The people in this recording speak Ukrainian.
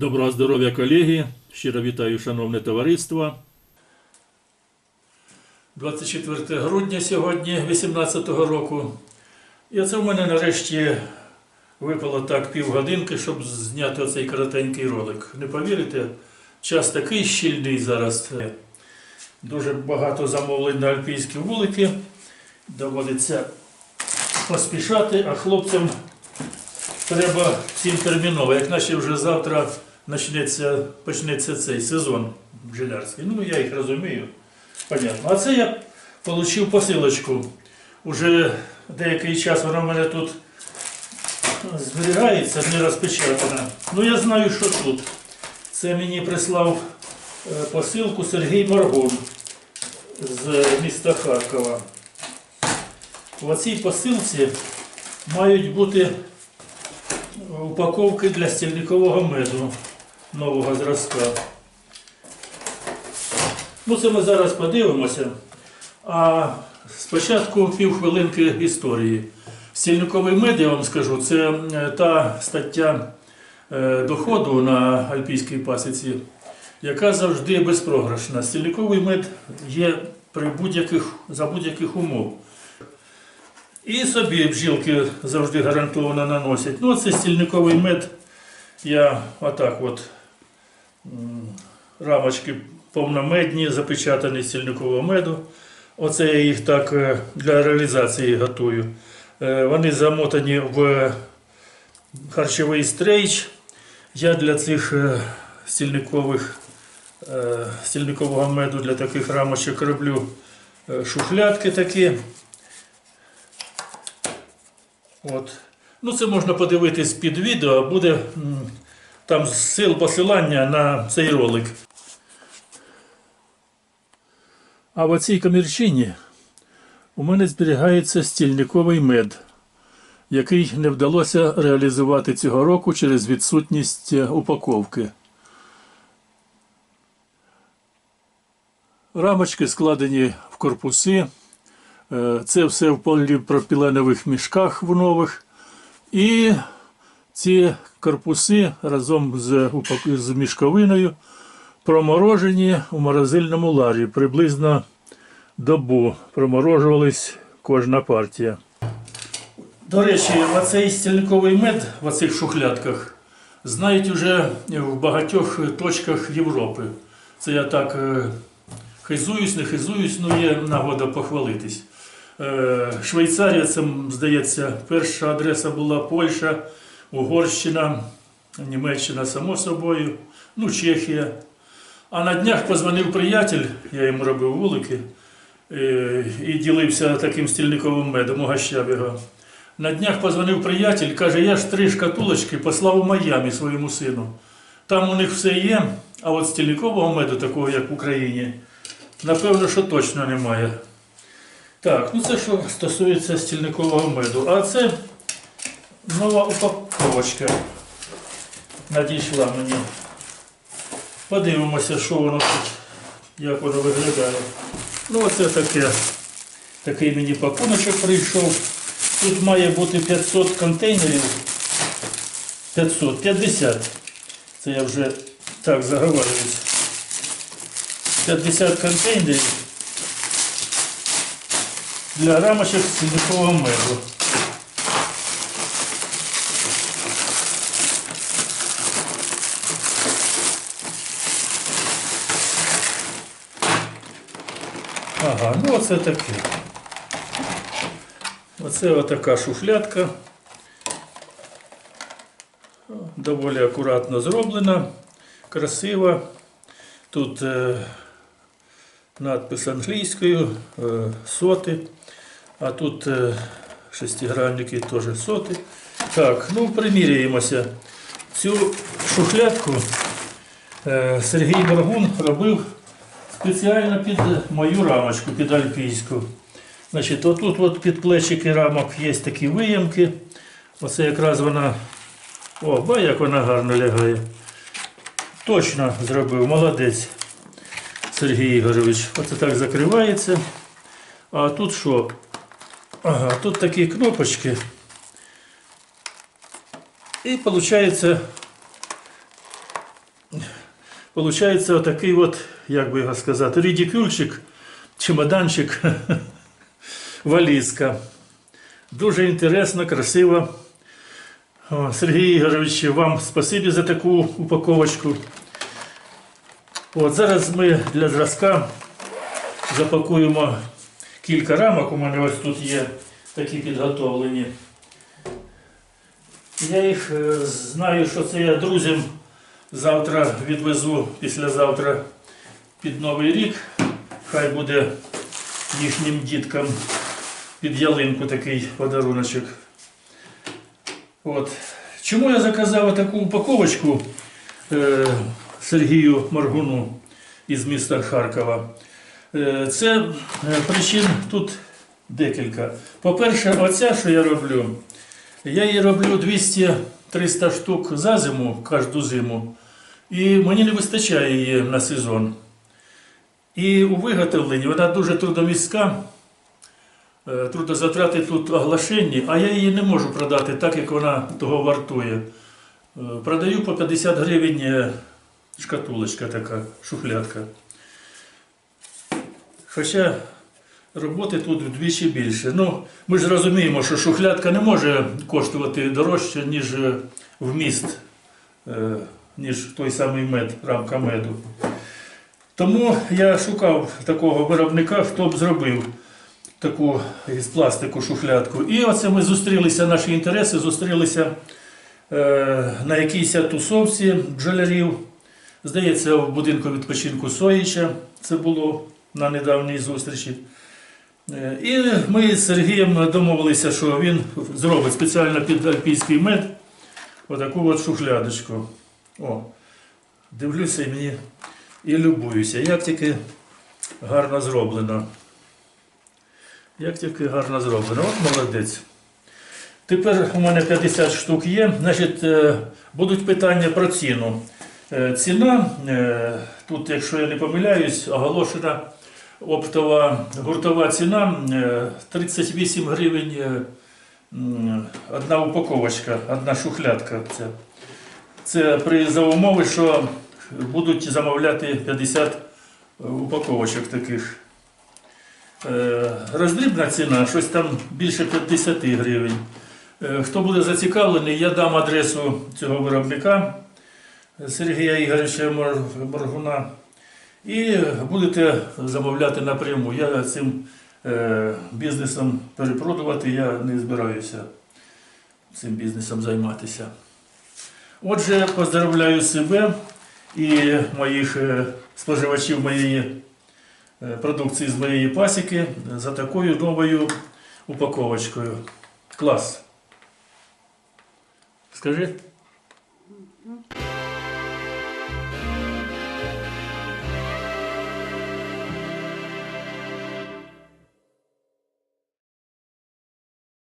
Доброго здоров'я, колеги! Щиро вітаю, шановне товариство. 24 грудня сьогодні, 2018 року. І оце в мене нарешті випало так півгодинки, щоб зняти оцей коротенький ролик. Не повірите, час такий щільний зараз. Дуже багато замовлень на альпійські вулики. Доводиться поспішати, а хлопцям треба всім терміново. Як наче вже завтра почнеться, почнеться цей сезон бджолярський. Ну, я їх розумію. Понятно. А це я отримав посилочку. Уже деякий час вона в мене тут зберігається, не розпечатана. Ну я знаю, що тут. Це мені прислав е, посилку Сергій Маргун з міста Харкова. В цій посилці мають бути упаковки для стільникового меду нового зразка. Ну, це ми зараз подивимося. А спочатку півхвилинки історії. Стільниковий мед, я вам скажу, це е, та стаття е, доходу на альпійській пасіці, яка завжди безпрограшна. Стільниковий мед є при будь-яких, за будь-яких умов. І собі бджілки завжди гарантовано наносять. Ну, це стільниковий мед. Я отак от рамочки повномедні, запечатані з стільникового меду. Оце я їх так е, для реалізації готую. Е, Вони замотані в харчовий стрейч. Я для цих е, стільникових, стільникового меду для таких рамочок роблю шухлядки такі. От. Ну, це можна подивитись під відео, буде там сил посилання на цей ролик. А в оцій комірчині у мене зберігається стільниковий мед, який не вдалося реалізувати цього року через відсутність е, упаковки. Рамочки складені в корпуси. Е, Це все в поліпропіленових мішках в нових. І ці корпуси разом з, з мішковиною проморожені у морозильному ларі. Приблизно добу проморожувались кожна партія. До речі, оцей стільниковий мед в оцих шухлядках знають уже в багатьох точках Європи. Це я так е, хизуюсь, не хизуюсь, ну є нагода похвалитись. Е, Швейцарія, це, здається, перша адреса була Польща, Угорщина, Німеччина, само собою, ну, Чехія. А на днях позвонив приятель, я йому робив вулики е, і ділився таким стільниковим медом, угощав його. На днях позвонив приятель, каже, я ж три шкатулочки послав у Майамі своєму сину. Там у них все є, а от стільникового меду, такого як в Україні, напевно, що точно немає. Так, ну це що стосується стільникового меду. А це нова упаковочка надійшла мені. Подивимося, що воно тут, як воно виглядає. Ну, оце таке. Такий мені пакуночок прийшов. Тут має бути 500 контейнерів. 500, 50. Це я вже так заговорююсь. 50 контейнерів для рамочок сільникового меду. Ага, ну оце таке. Оце отака шуфлядка. Доволі акуратно зроблена, красива. Тут е, надпис англійською, е, соти, а тут е, шестигранники теж соти. Так, ну приміряємося. Цю шухлядку е, Сергій Моргун робив спеціально під мою рамочку, під альпійську. Значить, отут от під плечики рамок є такі виємки. Оце якраз вона. О, ба, як вона гарно лягає. Точно зробив, молодець Сергій Ігорович. Оце так закривається. А тут що? Ага, тут такі кнопочки. І виходить Получається отакий от, як би його сказати, рідікюльчик, чемоданчик, валізка. Дуже інтересно, красиво. Сергій Ігорович, вам спасибі за таку упаковочку. От зараз ми для зразка запакуємо кілька рамок. У мене ось тут є такі підготовлені. Я їх е, знаю, що це я друзям завтра відвезу післязавтра під Новий рік. Хай буде їхнім діткам під ялинку такий подаруночок. От. Чому я заказав таку упаковочку е, Сергію Моргуну із міста Харкова? Е, це е, причин тут декілька. По-перше, оця, що я роблю, я її роблю 200-300 штук за зиму, кожну зиму, і мені не вистачає її на сезон. І у виготовленні вона дуже трудомістка. Е, Трудозатрати тут оглашенні, а я її не можу продати так, як вона того вартує. Е, Продаю по 50 гривень е, шкатулочка така, шухлядка. Хоча роботи тут вдвічі більше. Ну, ми ж розуміємо, що шухлядка не може коштувати дорожче, ніж вміст, ніж той самий мед, рамка меду. Тому я шукав такого виробника, хто б зробив таку із пластику шухлядку. І оце ми зустрілися, наші інтереси зустрілися е, на якійсь тусовці бджолярів. Здається, в будинку відпочинку Соїча це було на недавній зустрічі. Е, І ми з Сергієм домовилися, що він зробить спеціально під альпійський мед отаку от шухлядочку. О, дивлюся і мені і любуюся. Як тільки гарно зроблено. Як тільки гарно зроблено. От молодець. Тепер у мене 50 штук є. Значить, е, будуть питання про ціну. Е, Ціна, е, тут, якщо я не помиляюсь, оголошена оптова гуртова ціна е, 38 гривень одна упаковочка, одна шухлядка. Це, це при за умови, що будуть замовляти 50 упаковочок таких. Е, Роздрібна ціна, щось там більше 50 гривень. Е, Хто буде зацікавлений, я дам адресу цього виробника Сергія Ігоровича Моргуна. І будете замовляти напряму. Я цим е, бізнесом перепродувати я не збираюся цим бізнесом займатися. Отже, поздравляю себе і моїх е, споживачів моєї е, продукції з моєї пасіки за такою новою упаковочкою. Клас. Скажи.